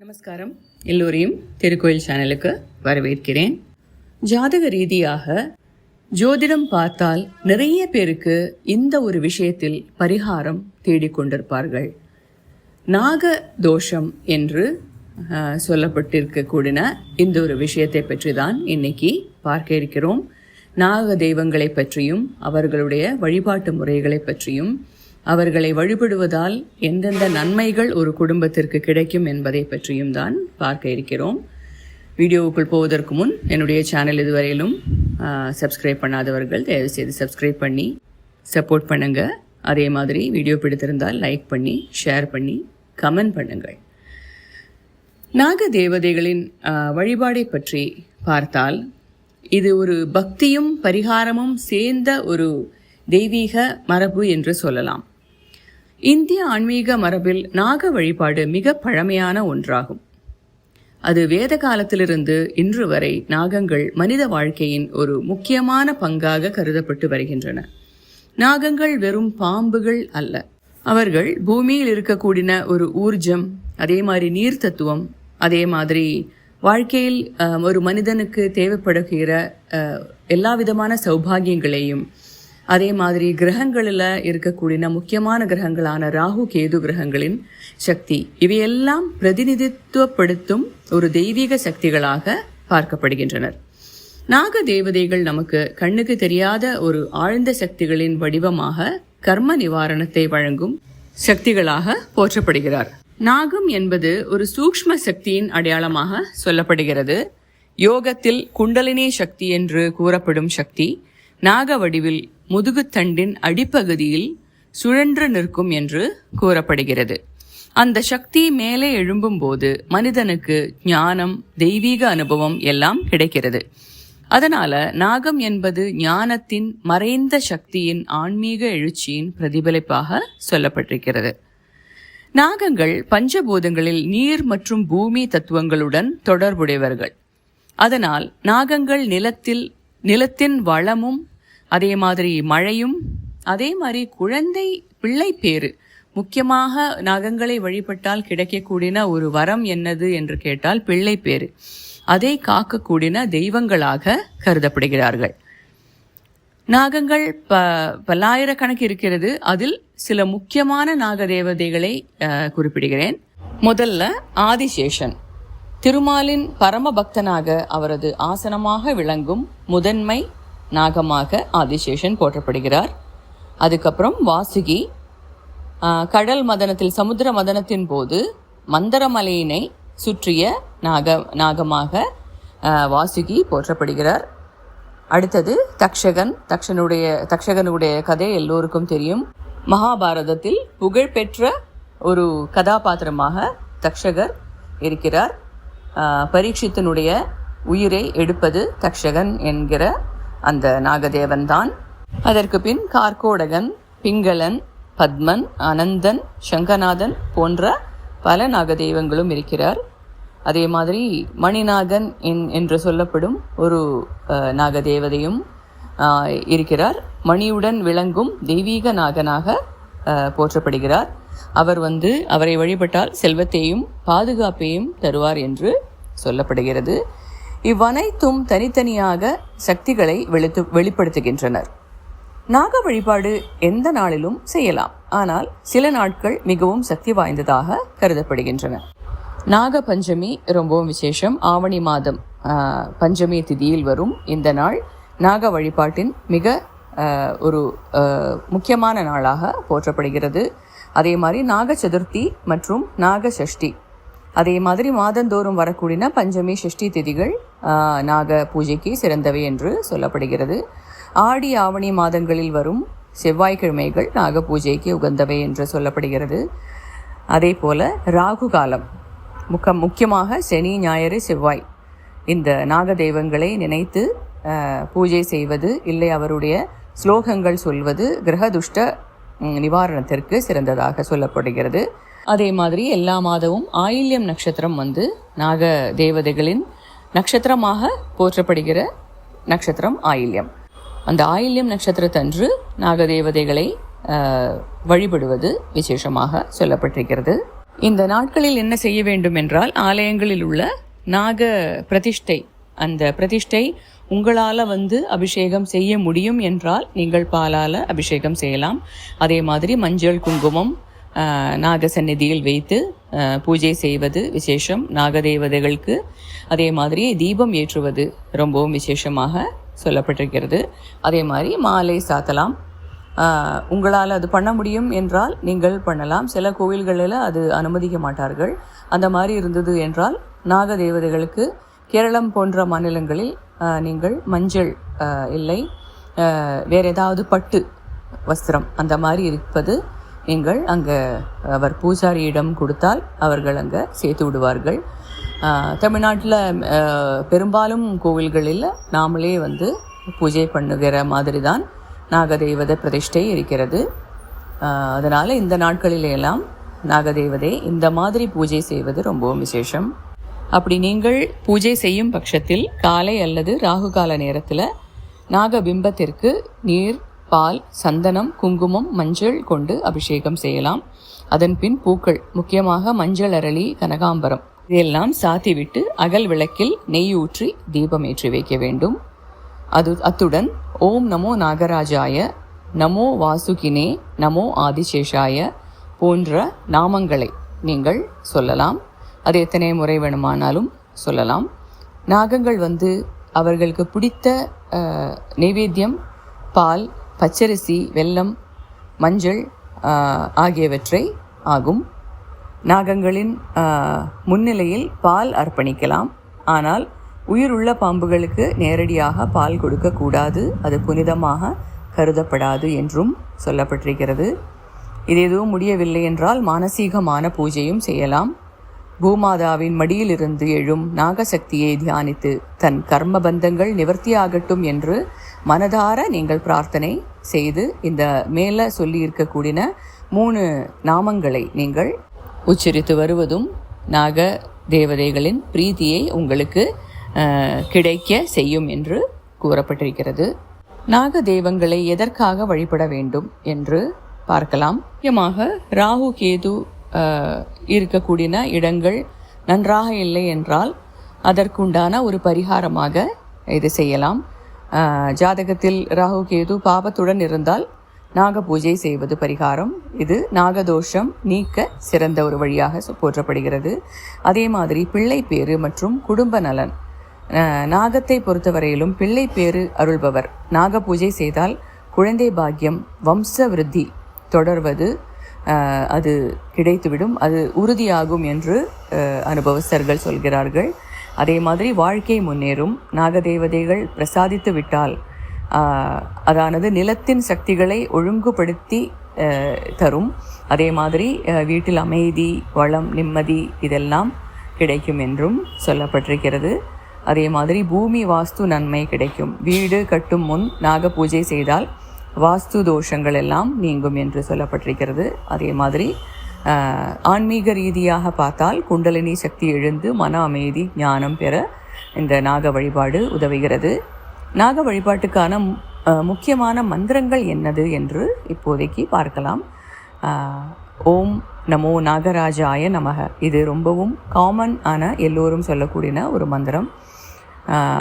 நமஸ்காரம். எல்லோரையும் திருக்கோயில் சேனலுக்கு வரவேற்கிறேன். ஜாதக ரீதியாக ஜோதிடம் பார்த்தால் நிறைய பேருக்கு இந்த ஒரு விஷயத்தில் பரிகாரம் தேடிக்கொண்டிருப்பார்கள் நாக தோஷம் என்று அஹ், சொல்லப்பட்டிருக்கக்கூடிய இந்த ஒரு விஷயத்தை பற்றி தான் இன்னைக்கு பார்க்க இருக்கிறோம். நாக தெய்வங்களை பற்றியும் அவர்களுடைய வழிபாட்டு முறைகளை பற்றியும் அவர்களை வழிபடுவதால் எந்தெந்த நன்மைகள் ஒரு குடும்பத்திற்கு கிடைக்கும் என்பதை பற்றியும் தான் பார்க்க இருக்கிறோம். வீடியோவுக்குள் போவதற்கு முன் என்னுடைய சேனல் இதுவரையிலும் சப்ஸ்கிரைப் பண்ணாதவர்கள் தயவுசெய்து சப்ஸ்கிரைப் பண்ணி சப்போர்ட் பண்ணுங்க. அதே மாதிரி வீடியோ பிடித்திருந்தால் லைக் பண்ணி ஷேர் பண்ணி கமெண்ட் பண்ணுங்கள். நாக தேவதைகளின் வழிபாடை பற்றி பார்த்தால் இது ஒரு பக்தியும் பரிகாரமும் சேர்ந்த ஒரு தெய்வீக மரபு என்று சொல்லலாம். இந்திய ஆன்மீக மரபில் நாக வழிபாடு மிக பழமையான ஒன்றாகும். அது வேத காலத்திலிருந்து இன்று வரை நாகங்கள் மனித வாழ்க்கையின் ஒரு முக்கியமான பங்காக கருதப்பட்டு வருகின்றன. நாகங்கள் வெறும் பாம்புகள் அல்ல. அவர்கள் பூமியில் இருக்கக்கூடிய ஒரு ஊர்ஜம் அதே மாதிரி நீர் தத்துவம் அதே மாதிரி வாழ்க்கையில் ஒரு மனிதனுக்கு தேவைப்படுகிற எல்லா விதமான சௌபாகியங்களையும் அதே மாதிரி கிரகங்களில் இருக்கக்கூடிய முக்கியமான கிரகங்களான ராகு கேது கிரகங்களின் சக்தி இவையெல்லாம் பிரதிநிதித்துவப்படுத்தும் ஒரு தெய்வீக சக்திகளாக பார்க்கப்படுகின்றனர். நாக தேவதைகள் நமக்கு கண்ணுக்கு தெரியாத ஒரு ஆழ்ந்த சக்திகளின் வடிவமாக கர்ம நிவாரணத்தை வழங்கும் சக்திகளாக போற்றப்படுகிறார். நாகம் என்பது ஒரு சூக்ஷ்ம சக்தியின் அடையாளமாக சொல்லப்படுகிறது. யோகத்தில் குண்டலினி சக்தி என்று கூறப்படும் சக்தி நாக வடிவில் முதுகுத்தண்டின் அடிப்பகுதியில் சுழன்று நிற்கும் என்று கூறப்படுகிறது. அந்த சக்தி மேலே எழும்பும்போது மனிதனுக்கு ஞானம் தெய்வீக அனுபவம் எல்லாம் கிடைக்கிறது. அதனால நாகம் என்பது ஞானத்தின் மறைந்த சக்தியின் ஆன்மீக எழுச்சியின் பிரதிபலிப்பாக சொல்லப்பட்டிருக்கிறது. நாகங்கள் பஞ்சபூதங்களில் நீர் மற்றும் பூமி தத்துவங்களுடன் தொடர்புடையவர்கள். அதனால் நாகங்கள் நிலத்தில் நிலத்தின் வளமும் அதே மாதிரி மழையும் அதே மாதிரி குழந்தை பிள்ளை பேரு முக்கியமாக நாகங்களை வழிபட்டால் கிடைக்கக்கூடிய ஒரு வரம் என்னது என்று கேட்டால் பிள்ளை பேரு அதை காக்கக்கூடிய தெய்வங்களாக கருதப்படுகிறார்கள். நாகங்கள் ப பல்லாயிரக்கணக்கு இருக்கிறது. அதில் சில முக்கியமான நாக தேவதைகளை அஹ், குறிப்பிடுகிறேன். முதல்ல ஆதிசேஷன். திருமாலின் பரம பக்தனாக அவரது ஆசனமாக விளங்கும் முதன்மை நாகமாக ஆதிசேஷன் போற்றப்படுகிறார். அதுக்கப்புறம் வாசுகி கடல் மதனத்தில் சமுத்திர மதனத்தின் போது மந்தரமலையினை சுற்றிய நாக நாகமாக வாசுகி போற்றப்படுகிறார். அடுத்தது தக்ஷகன் தக்ஷனுடைய தக்ஷகனுடைய கதை எல்லோருக்கும் தெரியும். மகாபாரதத்தில் புகழ்பெற்ற ஒரு கதாபாத்திரமாக தக்ஷகர் இருக்கிறார். பரீட்சித்தனுடைய உயிரை எடுப்பது தக்ஷகன் என்கிற அந்த நாகதேவன் தான். அதற்கு பின் கார்கோடகன் பிங்களன் பத்மன் அனந்தன் சங்கநாதன் போன்ற பல நாகதெய்வங்களும் இருக்கிறார். அதே மாதிரி மணிநாகன் என்- என்று சொல்லப்படும் ஒரு நாகதேவதையும் இருக்கிறார். மணியுடன் விளங்கும் தெய்வீக நாகனாக போற்றப்படுகிறார். அவர் வந்து அவரை வழிபட்டால் செல்வத்தையும் பாதுகாப்பையும் தருவார் என்று சொல்லப்படுகிறது. இவ்வனைத்தும் தனித்தனியாக சக்திகளை வெளித்து வெளிப்படுத்துகின்றனர். நாக வழிபாடு எந்த நாளிலும் செய்யலாம். ஆனால் சில நாட்கள் மிகவும் சக்தி வாய்ந்ததாக கருதப்படுகின்றன. நாக பஞ்சமி ரொம்பவும் விசேஷம். ஆவணி மாதம் பஞ்சமி திதியில் வரும் இந்த நாள் நாக வழிபாட்டின் மிக ஒரு முக்கியமான நாளாக போற்றப்படுகிறது. அதே மாதிரி நாக சதுர்த்தி மற்றும் நாக சஷ்டி அதே மாதிரி மாதந்தோறும் வரக்கூடிய பஞ்சமி ஷஷ்டி திதிகள் நாக பூஜைக்கு சிறந்தவை என்று சொல்லப்படுகிறது. ஆடி ஆவணி மாதங்களில் வரும் செவ்வாய்க்கிழமைகள் நாக பூஜைக்கு உகந்தவை என்று சொல்லப்படுகிறது. அதே போல ராகு காலம். முக்க முக்கியமாக சனி ஞாயிறு செவ்வாய் இந்த நாக தெய்வங்களை நினைத்து பூஜை செய்வது இல்லை அவருடைய ஸ்லோகங்கள் சொல்வது கிரகதுஷ்ட நிவாரணத்திற்கு சிறந்ததாக சொல்லப்படுகிறது. அதே மாதிரி எல்லா மாதமும் ஆயில்யம் நட்சத்திரம் வந்து நாக தேவதைகளின் நட்சத்திரமாக போற்றப்படுகிற நட்சத்திரம் ஆயில்யம். அந்த ஆயில்யம் நட்சத்திரத்தன்று நாக தேவதைகளை வழிபடுவது விசேஷமாக சொல்லப்பட்டிருக்கிறது. இந்த நாட்களில் என்ன செய்ய வேண்டும் என்றால் ஆலயங்களில் உள்ள நாக பிரதிஷ்டை அந்த பிரதிஷ்டை உங்களால் வந்து அபிஷேகம் செய்ய முடியும் என்றால் நீங்கள் பாலால் அபிஷேகம் செய்யலாம். அதே மாதிரி மஞ்சள் குங்குமம் நாகசந்நிதியில் சந்நிதியில் வைத்து பூஜை செய்வது விசேஷம். நாகதேவதைகளுக்கு அதே மாதிரி தீபம் ஏற்றுவது ரொம்பவும் விசேஷமாக சொல்லப்பட்டிருக்கிறது. அதே மாதிரி மாலை சாத்தலாம். உங்களால் அது பண்ண முடியும் என்றால் நீங்கள் பண்ணலாம். சில கோவில்களில் அது அனுமதிக்க மாட்டார்கள். அந்த மாதிரி இருந்தது என்றால் நாகதேவதைகளுக்கு கேரளம் போன்ற மாநிலங்களில் நீங்கள் மஞ்சள் இல்லை வேறு ஏதாவது பட்டு வஸ்திரம் அந்த மாதிரி இருப்பது நீங்கள் அங்கே அவர் பூசாரியிடம் கொடுத்தால் அவர்கள் அங்கே சேர்த்து விடுவார்கள். தமிழ்நாட்டில் பெரும்பாலும் கோவில்களில் நாமளே வந்து பூஜை பண்ணுகிற மாதிரி தான் நாகதெய்வத பிரதிஷ்டை இருக்கிறது. அதனால் இந்த நாட்களிலெல்லாம் நாகதேவதை இந்த மாதிரி பூஜை செய்வது ரொம்பவும் விசேஷம். அப்படி நீங்கள் பூஜை செய்யும் பட்சத்தில் காலை அல்லது ராகு கால நேரத்தில் நாகபிம்பத்திற்கு நீர் பால் சந்தனம் குங்குமம் மஞ்சள் கொண்டு அபிஷேகம் செய்யலாம். அதன் பின் பூக்கள் முக்கியமாக மஞ்சள் அரளி கனகாம்பரம். இதையெல்லாம் சாத்திவிட்டு அகல் விளக்கில் நெய் ஊற்றி தீபம் ஏற்றி வைக்க வேண்டும். அது அத்துடன் ஓம் நமோ நாகராஜாய நமோ வாசுகினே நமோ ஆதிசேஷாய போன்ற நாமங்களை நீங்கள் சொல்லலாம். அது எத்தனை முறை வேணுமானாலும் சொல்லலாம். நாகங்கள் வந்து அவர்களுக்கு பிடித்த நைவேத்தியம் பால் பச்சரிசி வெல்லம் மஞ்சள் ஆகியவற்றை ஆகும். நாகங்களின் முன்னிலையில் பால் அர்ப்பணிக்கலாம். ஆனால் உயிருள்ள பாம்புகளுக்கு நேரடியாக பால் கொடுக்கக்கூடாது அது புனிதமாக கருதப்படாது என்றும் சொல்லப்பட்டிருக்கிறது. இது எதுவும் முடியவில்லை என்றால் மானசீகமான பூஜையும் செய்யலாம். பூமாதாவின் மடியிலிருந்து எழும் நாகசக்தியை தியானித்து தன் கர்ம பந்தங்கள் நிவர்த்தியாகட்டும் என்று மனதார நீங்கள் பிரார்த்தனை செய்து இந்த மேலே சொல்லியிருக்கக்கூடிய மூணு நாமங்களை நீங்கள் உச்சரித்து வருவதும் நாக தேவதைகளின் பிரீத்தியை உங்களுக்கு கிடைக்க செய்யும் என்று கூறப்பட்டிருக்கிறது. நாக தெய்வங்களை எதற்காக வழிபட வேண்டும் என்று பார்க்கலாம். முக்கியமாக ராகு கேது இருக்கக்கூடிய இடங்கள் நன்றாக இல்லை என்றால் அதற்குண்டான ஒரு பரிகாரமாக இது செய்யலாம். ஜாதகத்தில் ராகு கேது பாபத்துடன் இருந்தால் நாக பூஜை செய்வது பரிகாரம். இது நாகதோஷம் நீக்க சிறந்த ஒரு வழியாக போற்றப்படுகிறது. அதே மாதிரி பிள்ளை பேறு மற்றும் குடும்ப நலன். நாகத்தை பொறுத்தவரையிலும் பிள்ளை பேறு அருள்பவர். நாக பூஜை செய்தால் குழந்தை பாக்கியம் வம்ச விருத்தி தொடர்வது அது கிடைத்துவிடும். அது உறுதியாகும் என்று அனுபவஸ்தர்கள் சொல்கிறார்கள். அதே மாதிரி வாழ்க்கை முன்னேறும். நாகதேவதைகள் பிரசாதித்து விட்டால் அதானது நிலத்தின் சக்திகளை ஒழுங்குபடுத்தி தரும். அதே மாதிரி வீட்டில் அமைதி வளம் நிம்மதி இதெல்லாம் கிடைக்கும் என்றும் சொல்லப்பட்டிருக்கிறது. அதே மாதிரி பூமி வாஸ்து நன்மை கிடைக்கும். வீடு கட்டும் முன் நாக பூஜை செய்தால் வாஸ்து தோஷங்கள் எல்லாம் நீங்கும் என்று சொல்லப்பட்டிருக்கிறது. அதே மாதிரி ஆன்மீக ரீதியாக பார்த்தால் குண்டலினி சக்தி எழுந்து மன அமைதி ஞானம் பெற இந்த நாக வழிபாடு உதவுகிறது. நாக வழிபாட்டுக்கான முக்கியமான மந்திரங்கள் என்னது என்று இப்போதைக்கு பார்க்கலாம். ஓம் நமோ நாகராஜாய நமக. இது ரொம்பவும் காமன் ஆன எல்லோரும் சொல்லக்கூடிய ஒரு மந்திரம்.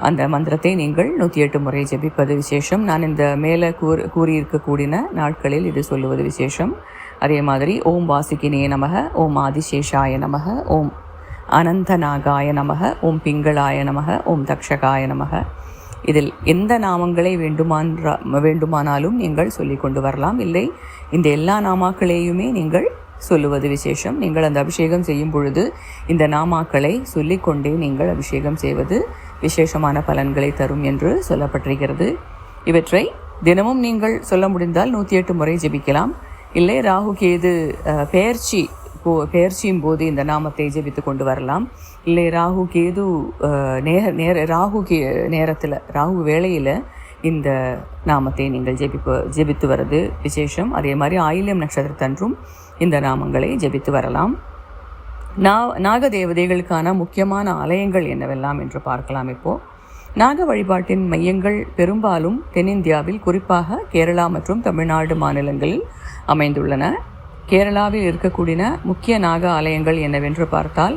அந்த மந்திரத்தை நீங்கள் நூற்றி எட்டு முறை ஜெபிப்பது விசேஷம். நான் இந்த மேலே கூறு கூறியிருக்கக்கூடிய நாட்களில் இது சொல்லுவது விசேஷம். அதே மாதிரி ஓம் வாசுகினே நமக ஓம் ஆதிசேஷாய நமக ஓம் அனந்தநாகாய நமக ஓம் பிங்களாய நமக ஓம் தக்ஷகாய நமக. இதில் எந்த நாமங்களை வேண்டுமான்றா வேண்டுமானாலும் நீங்கள் சொல்லி கொண்டு வரலாம். இல்லை இந்த எல்லா நாமாக்களையுமே நீங்கள் சொல்லுவது விசேஷம். நீங்கள் அந்த அபிஷேகம் செய்யும் பொழுது இந்த நாமாக்களை சொல்லிக்கொண்டே நீங்கள் அபிஷேகம் செய்வது விசேஷமான பலன்களை தரும் என்று சொல்லப்பட்டிருக்கிறது. இவற்றை தினமும் நீங்கள் சொல்ல முடிந்தால் நூற்றி எட்டு முறை ஜெபிக்கலாம். இல்லை ராகு கேது பெயர்ச்சி போ பெயர்ச்சியும் போது இந்த நாமத்தை ஜெபித்து கொண்டு வரலாம். இல்லை ராகு கேது நேர நேர ராகு கே நேரத்தில் ராகு வேளையில் இந்த நாமத்தை நீங்கள் ஜெபிப்பு ஜெபித்து வர்றது விசேஷம். அதே மாதிரி ஆயில்யம் நட்சத்திரத்தன்றும் இந்த நாமங்களை ஜெபித்து வரலாம். நா நாக தேவதைகளுக்கான முக்கியமான ஆலயங்கள் என்னவெல்லாம் என்று பார்க்கலாம் இப்போ. நாக வழிபாட்டின் மையங்கள் பெரும்பாலும் தென்னிந்தியாவில் குறிப்பாக கேரளா மற்றும் தமிழ்நாடு மாநிலங்களில் அமைந்துள்ளன. கேரளாவில் இருக்கக்கூடிய முக்கிய நாக ஆலயங்கள் என்னவென்று பார்த்தால்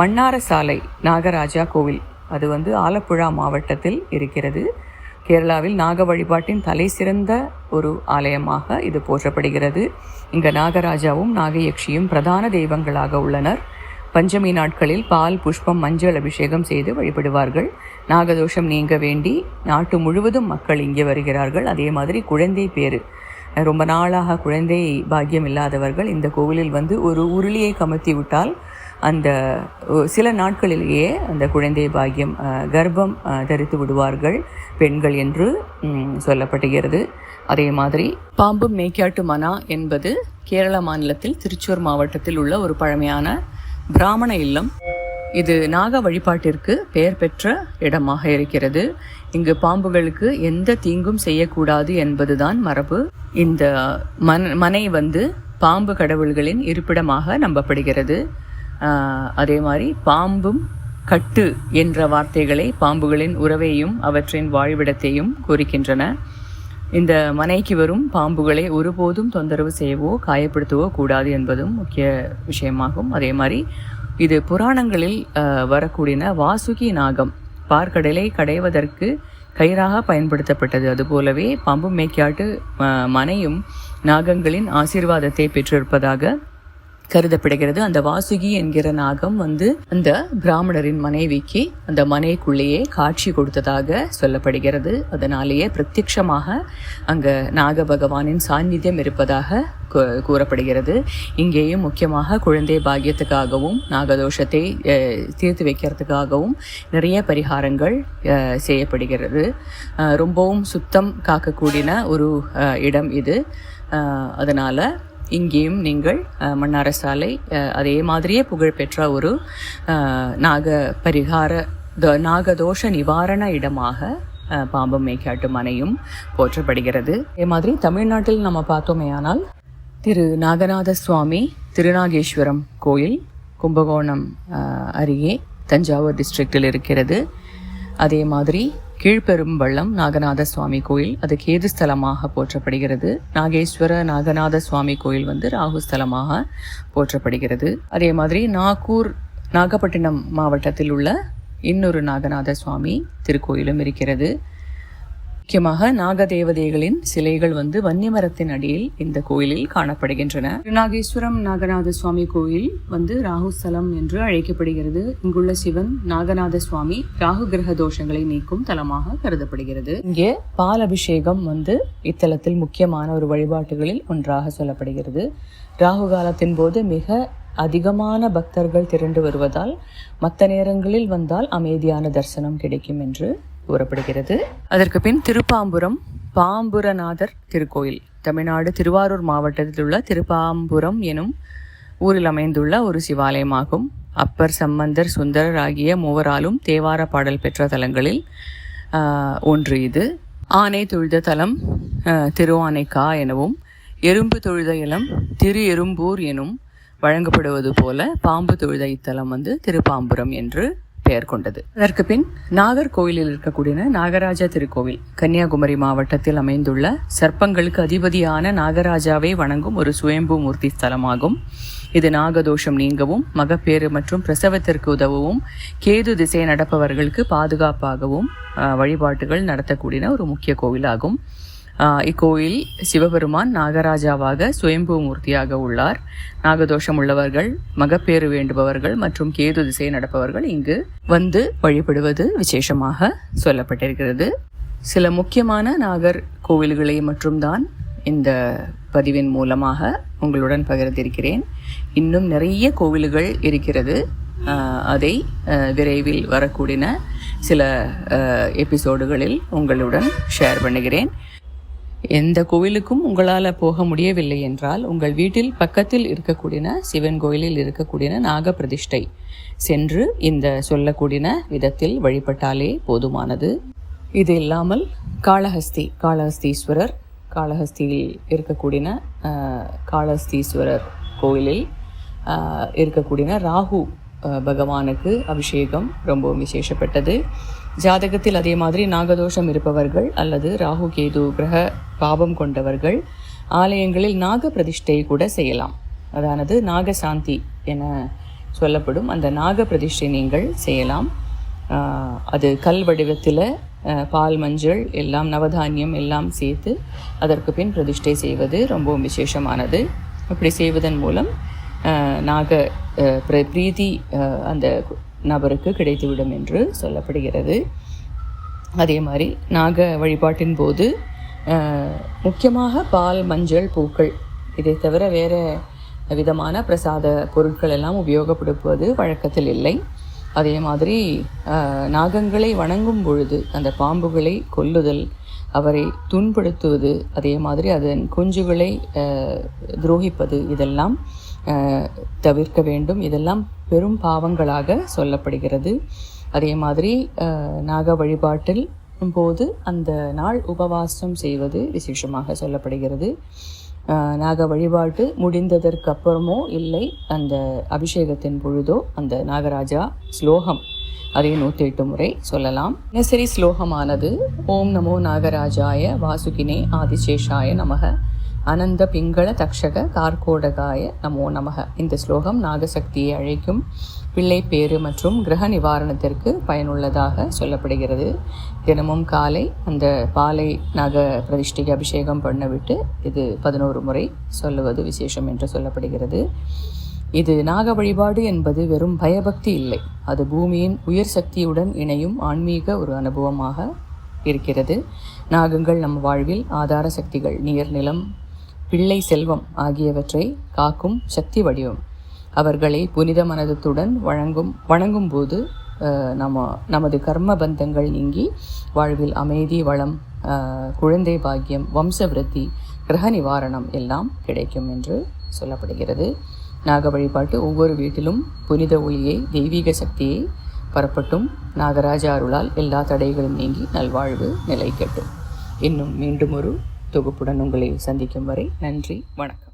மன்னார சாலை நாகராஜா கோவில். அது வந்து ஆலப்புழா மாவட்டத்தில் இருக்கிறது. கேரளாவில் நாக வழிபாட்டின் தலை சிறந்த ஒரு ஆலயமாக இது போற்றப்படுகிறது. இங்கு நாகராஜாவும் நாகயக்ஷியும் பிரதான தெய்வங்களாக உள்ளனர். பஞ்சமி நாட்களில் பால் புஷ்பம் மஞ்சள் அபிஷேகம் செய்து வழிபடுவார்கள். நாகதோஷம் நீங்க வேண்டி நாட்டு முழுவதும் மக்கள் இங்கே வருகிறார்கள். அதே மாதிரி குழந்தை பேரு ரொம்ப நாளாக குழந்தை பாக்கியம் இல்லாதவர்கள் இந்த கோவிலில் வந்து ஒரு உருளியை கமத்தி விட்டால் அந்த சில நாட்களிலேயே அந்த குழந்தை பாக்கியம் கர்ப்பம் தரித்து விடுவார்கள் பெண்கள் என்று சொல்லப்படுகிறது. அதே மாதிரி பாம்பு மேய்க்காட்டு மனா என்பது கேரள மாநிலத்தில் திருச்சூர் மாவட்டத்தில் உள்ள ஒரு பழமையான பிராமண இல்லம். இது நாக வழிபாட்டிற்கு பெயர் பெற்ற இடமாக இருக்கிறது. இங்கு பாம்புகளுக்கு எந்த தீங்கும் செய்யக்கூடாது என்பதுதான் மரபு. இந்த மன் மனை வந்து பாம்பு கடவுள்களின் இருப்பிடமாக நம்பப்படுகிறது. அதே மாதிரி பாம்பும் கட்டு என்ற வார்த்தைகளை பாம்புகளின் உறவையும் அவற்றின் வாழ்விடத்தையும் குறிக்கின்றன இந்த மனைக்கு வரும் பாம்புகளை ஒருபோதும் தொந்தரவு செய்யவோ காயப்படுத்தவோ கூடாது என்பதும் முக்கிய விஷயமாகும். அதே மாதிரி இது புராணங்களில் வரக்கூடிய வாசுகி நாகம். பார்க்கடலை கடைவதற்கு கயிறாக பயன்படுத்தப்பட்டது. அதுபோலவே பம்பு மேய்க்காட்டு மனையும் நாகங்களின் ஆசீர்வாதத்தை பெற்றிருப்பதாக கருதப்படுகிறது. அந்த வாசுகி என்கிற நாகம் வந்து அந்த பிராமணரின் மனைவிக்கு அந்த மனைக்குள்ளேயே காட்சி கொடுத்ததாக சொல்லப்படுகிறது. அதனாலேயே பிரத்யட்சமாக அங்க நாக பகவானின் சாநித்தியம் இருப்பதாக கூறப்படுகிறது. இங்கேயும் முக்கியமாக குழந்தை பாக்கியத்துக்காகவும் நாகதோஷத்தை தீர்த்து வைக்கிறதுக்காகவும் நிறைய பரிகாரங்கள் செய்யப்படுகிறது. ரொம்பவும் சுத்தம் காக்கக்கூடிய ஒரு இடம் இது. அதனால் இங்கேயும் நீங்கள் மன்னார சாலை அதே மாதிரியே புகழ்பெற்ற ஒரு நாக பரிகார நாகதோஷ நிவாரண இடமாக பாம்பம் மேய்க்காட்டு மனையும் போற்றப்படுகிறது. அதே மாதிரி தமிழ்நாட்டில் நம்ம பார்த்தோமே ஆனால் திரு நாகநாத சுவாமி திருநாகேஸ்வரம் கோயில் கும்பகோணம் அருகே தஞ்சாவூர் டிஸ்ட்ரிக்டில் இருக்கிறது. அதே மாதிரி கீழ்பெரும்பள்ளம் நாகநாத சுவாமி கோயில் அது கேது ஸ்தலமாக போற்றப்படுகிறது. நாகேஸ்வர நாகநாத சுவாமி கோயில் வந்து ராகு ஸ்தலமாக போற்றப்படுகிறது. அதே மாதிரி நாகூர் நாகப்பட்டினம் மாவட்டத்தில் உள்ள இன்னொரு நாகநாத சுவாமி திருக்கோயிலும் இருக்கிறது. முக்கியமாக நாகதேவதைகளின் சிலைகள் வந்து வன்னிமரத்தின் அடியில் இந்த கோயிலில் காணப்படுகின்றன. திருநாகேஸ்வரம் நாகநாத சுவாமி கோயில் வந்து ராகுஸ்தலம் என்று அழைக்கப்படுகிறது. இங்குள்ள சிவன் நாகநாத சுவாமி ராகு கிரக தோஷங்களை நீக்கும் தலமாக கருதப்படுகிறது. இங்கே பால் அபிஷேகம் வந்து இத்தலத்தில் முக்கியமான ஒரு வழிபாட்டுகளில் ஒன்றாக சொல்லப்படுகிறது. ராகு காலத்தின் போது மிக அதிகமான பக்தர்கள் திரண்டு வருவதால் மற்ற நேரங்களில் வந்தால் அமைதியான தரிசனம் கிடைக்கும் என்று கூறப்படுகிறது. அதற்கு பின் திருப்பாம்புரம் பாம்புரநாதர் திருக்கோயில். தமிழ்நாடு திருவாரூர் மாவட்டத்தில் உள்ள திருப்பாம்புரம் எனும் ஊரில் அமைந்துள்ள ஒரு சிவாலயமாகும். அப்பர் சம்பந்தர் சுந்தரர் ஆகிய மூவராலும் தேவார பாடல் பெற்ற தலங்களில் ஒன்று இது. ஆனை தொழுத தலம் திருவானைக்கா எனவும் எறும்பு தொழுத இளம் திரு எறும்பூர் எனும் வழங்கப்படுவது போல பாம்பு தொழுத இத்தலம் வந்து திருப்பாம்புரம் என்று பெயர் கொண்டது அதற்கு பின் நாகர்கோவிலில் இருக்கக்கூடிய நாகராஜா திருக்கோவில். கன்னியாகுமரி மாவட்டத்தில் அமைந்துள்ள சர்ப்பங்களுக்கு அதிபதியான நாகராஜாவை வணங்கும் ஒரு சுயம்பு மூர்த்தி ஸ்தலமாகும். இது நாகதோஷம் நீங்கவும் மகப்பேறு மற்றும் பிரசவத்திற்கு உதவவும் கேது திசை நடப்பவர்களுக்கு பாதுகாப்பாகவும் வழிபாட்டுகள் நடத்தக்கூடிய ஒரு முக்கிய கோவிலாகும். இக்கோயில் சிவபெருமான் நாகராஜாவாக சுயம்பு மூர்த்தியாக உள்ளார். நாகதோஷம் உள்ளவர்கள் மகப்பேறு வேண்டுபவர்கள் மற்றும் கேது திசை நடப்பவர்கள் இங்கு வந்து வழிபடுவது விசேஷமாக சொல்லப்பட்டிருக்கிறது. சில முக்கியமான நாகர் கோவில்களை மட்டும்தான் இந்த பதிவின் மூலமாக உங்களுடன் பகிர்ந்திருக்கிறேன். இன்னும் நிறைய கோவில்கள் இருக்கிறது. அதை விரைவில் வரக்கூடிய சில எபிசோடுகளில் உங்களுடன் ஷேர் பண்ணுகிறேன். எந்த கோவிலுக்கும் உங்களால் போக முடியவில்லை என்றால் உங்கள் வீட்டில் பக்கத்தில் இருக்கக்கூடிய சிவன் கோயிலில் இருக்கக்கூடிய நாகப்பிரதிஷ்டை. சென்று இந்த சொல்லக்கூடிய விதத்தில் வழிபட்டாலே போதுமானது. இது இல்லாமல் காளஹஸ்தி காளஹஸ்தீஸ்வரர் காளஹஸ்தியில் இருக்கக்கூடிய காளஹஸ்தீஸ்வரர் கோயிலில் இருக்கக்கூடிய ராகு பகவானுக்கு அபிஷேகம் ரொம்பவும் விசேஷப்பட்டது. ஜாதகத்தில் அதே மாதிரி நாகதோஷம் இருப்பவர்கள் அல்லது ராகு கேது கிரக பாபம் கொண்டவர்கள் ஆலயங்களில் நாக பிரதிஷ்டை கூட செய்யலாம். அதானது நாகசாந்தி என சொல்லப்படும் அந்த நாக பிரதிஷ்டை நீங்கள் செய்யலாம். அது கல் வடிவத்தில் பால் மஞ்சள் எல்லாம் நவதானியம் எல்லாம் சேர்த்து அதற்கு பின் பிரதிஷ்டை செய்வது ரொம்பவும் விசேஷமானது. அப்படி செய்வதன் மூலம் நாக பிர- பிரீதி அந்த நபருக்கு கிடைத்துவிடும் என்று சொல்லப்படுகிறது. அதே மாதிரி நாக வழிபாட்டின் போது முக்கியமாக பால் மஞ்சள் பூக்கள் இதை தவிர வேறு விதமான பிரசாத பொருட்கள் எல்லாம் உபயோகப்படுத்துவது வழக்கத்தில் இல்லை. அதே மாதிரி நாகங்களை வணங்கும் பொழுது அந்த பாம்புகளை கொல்லுதல் அவரை துன்படுத்துவது அதே மாதிரி அதன் குஞ்சுகளை துரோகிப்பது இதெல்லாம் தவிர்க்க வேண்டும். இதெல்லாம் பெரும் பாவங்களாக சொல்லப்படுகிறது. அதே மாதிரி நாக வழிபாட்டில் போது அந்த நாள் உபவாசம் செய்வது விசேஷமாக சொல்லப்படுகிறது. நாக வழிபாட்டு முடிந்ததற்கு அப்புறமோ இல்லை அந்த அபிஷேகத்தின் பொழுதோ அந்த நாகராஜா ஸ்லோகம் அதை நூற்றி எட்டு முறை சொல்லலாம். தினசரி ஸ்லோகமானது ஓம் நமோ நாகராஜாய வாசுகினே ஆதிசேஷாய நமக. அனந்த பிங்கள தக்ஷக கார்கோடகாய நமோ நமக. இந்த ஸ்லோகம் நாகசக்தியை அழைக்கும் பிள்ளை பேறு மற்றும் கிரக நிவாரணத்திற்கு பயனுள்ளதாக சொல்லப்படுகிறது. தினமும் காலை அந்த பாலை நாக பிரதிஷ்டைக்கு அபிஷேகம் பண்ணவிட்டு இது பதினோரு முறை சொல்லுவது விசேஷம் என்று சொல்லப்படுகிறது. இது நாக வழிபாடு என்பது வெறும் பயபக்தி இல்லை. அது பூமியின் உயர் சக்தியுடன் இணையும் ஆன்மீக ஒரு அனுபவமாக இருக்கிறது. நாகங்கள் நம் வாழ்வில் ஆதார சக்திகள் நீர் நிலம் பிள்ளை செல்வம் ஆகியவற்றை காக்கும் சக்தி வடிவம். அவர்களை புனித மனதத்துடன் வழங்கும் வணங்கும் போது நம்ம நமது கர்ம பந்தங்கள் நீங்கி வாழ்வில் அமைதி வளம் குழந்தை பாக்கியம் வம்ச விருத்தி கிரக நிவாரணம் எல்லாம் கிடைக்கும் என்று சொல்லப்படுகிறது. நாக வழிபாட்டு ஒவ்வொரு வீட்டிலும் புனித ஒளியை தெய்வீக சக்தியை பரப்பட்டும். நாகராஜ அருளால் எல்லா தடைகளும் நீங்கி நல்வாழ்வு நிலைக்கட்டும். இன்னும் மீண்டும் ஒரு தொகுப்புடன் உங்களை சந்திக்கும் வரை நன்றி வணக்கம்.